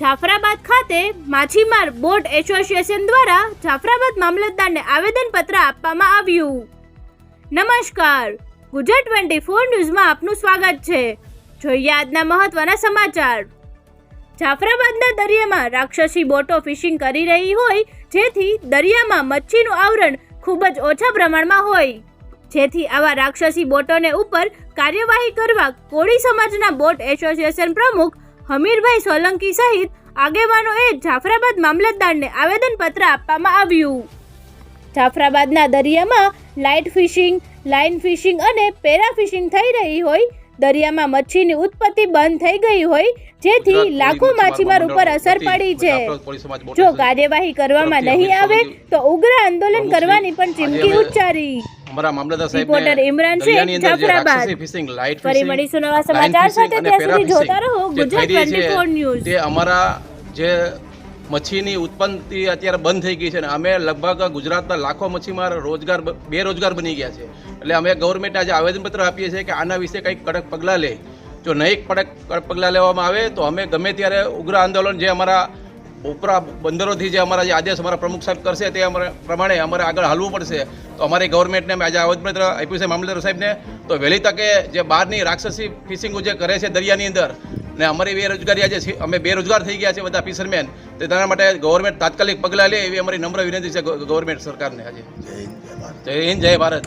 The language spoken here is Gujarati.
જાફરાબાદ ખાતે માછીમાર બોટ એસોસિએશન દ્વારા જાફરાબાદ મામલતદારને આવેદનપત્ર આપવામાં આવ્યું. નમસ્કાર. ગુજરાત ટ્વેન્ટી ફોર ન્યૂઝમાં આપનું સ્વાગત છે. જોઈએ આજના મહત્વના સમાચાર. જાફરાબાદના દરિયામાં રાક્ષસી બોટો ફિશિંગ કરી રહી હોય, જેથી દરિયામાં મચ્છીનું આવરણ ખૂબ જ ઓછા પ્રમાણમાં હોય. જેથી આવા રાક્ષસી બોટોને ઉપર કાર્યવાહી કરવા કોળી સમાજના બોટ એસોસિએશન પ્રમુખ હમીરભાઈ સોલંકી સહિત આગેવાનોએ જાફરાબાદ મામલતદારને આવેદનપત્ર આપવામાં આવ્યું. જાફરાબાદના દરિયામાં લાઇટ ફિશિંગ, લાઇન ફિશિંગ અને પેરા ફિશિંગ થઈ રહી હોય દરિયામાં મચ્છીની ઉત્પત્તિ બંધ થઈ ગઈ હોય જેથી લાખો માછીમાર ઉપર અસર પડી છે. જો કાર્યવાહી કરવામાં નહીં આવે તો ઉગ્ર આંદોલન કરવાની પણ ચીમકી ઉચ્ચારી. અમારા મામલતદાર સાહેબ reporter Imran Shaikh, Jafarabad. Fishing light ફરી મળીશું નવા સમાચાર સાથે ત્યાં સુધી જોતા રહો ગુજરાત 24 ન્યૂઝ. તે અમારા જે મચ્છીની ઉત્પત્તિ અત્યારે બંધ થઈ ગઈ છે અને અમે લગભગ ગુજરાતના લાખો મચ્છીમાર રોજગાર બેરોજગાર બની ગયા છે. એટલે અમે ગવર્મેન્ટને આજે આવેદનપત્ર આપીએ છીએ કે આના વિશે કંઈક કડક પગલાં લે. જો નહીં કડક કડક પગલાં લેવામાં આવે તો અમે ગમે ત્યારે ઉગ્ર આંદોલન જે અમારા ઉપરા બંદરોથી જે અમારા જે આદેશ અમારા પ્રમુખ સાહેબ કરશે તે અમારા પ્રમાણે અમારે આગળ હાલવું પડશે. તો અમારી ગવર્મેન્ટને અમે આજે આવેદનપત્ર આપ્યું છે મામલતદાર સાહેબને. તો વહેલી તકે જે બહારની રાક્ષસી ફિશિંગો જે કરે છે દરિયાની અંદર ને અમારી બેરોજગારી આજે છે. અમે બેરોજગાર થઈ ગયા છે બધા ફિશરમેન તો તેના માટે ગવર્મેન્ટ તાત્કાલિક પગલાં લે એવી અમારી નમ્ર વિનંતી છે ગવર્મેન્ટ સરકારને આજે. જય હિન્દ જય ભારત.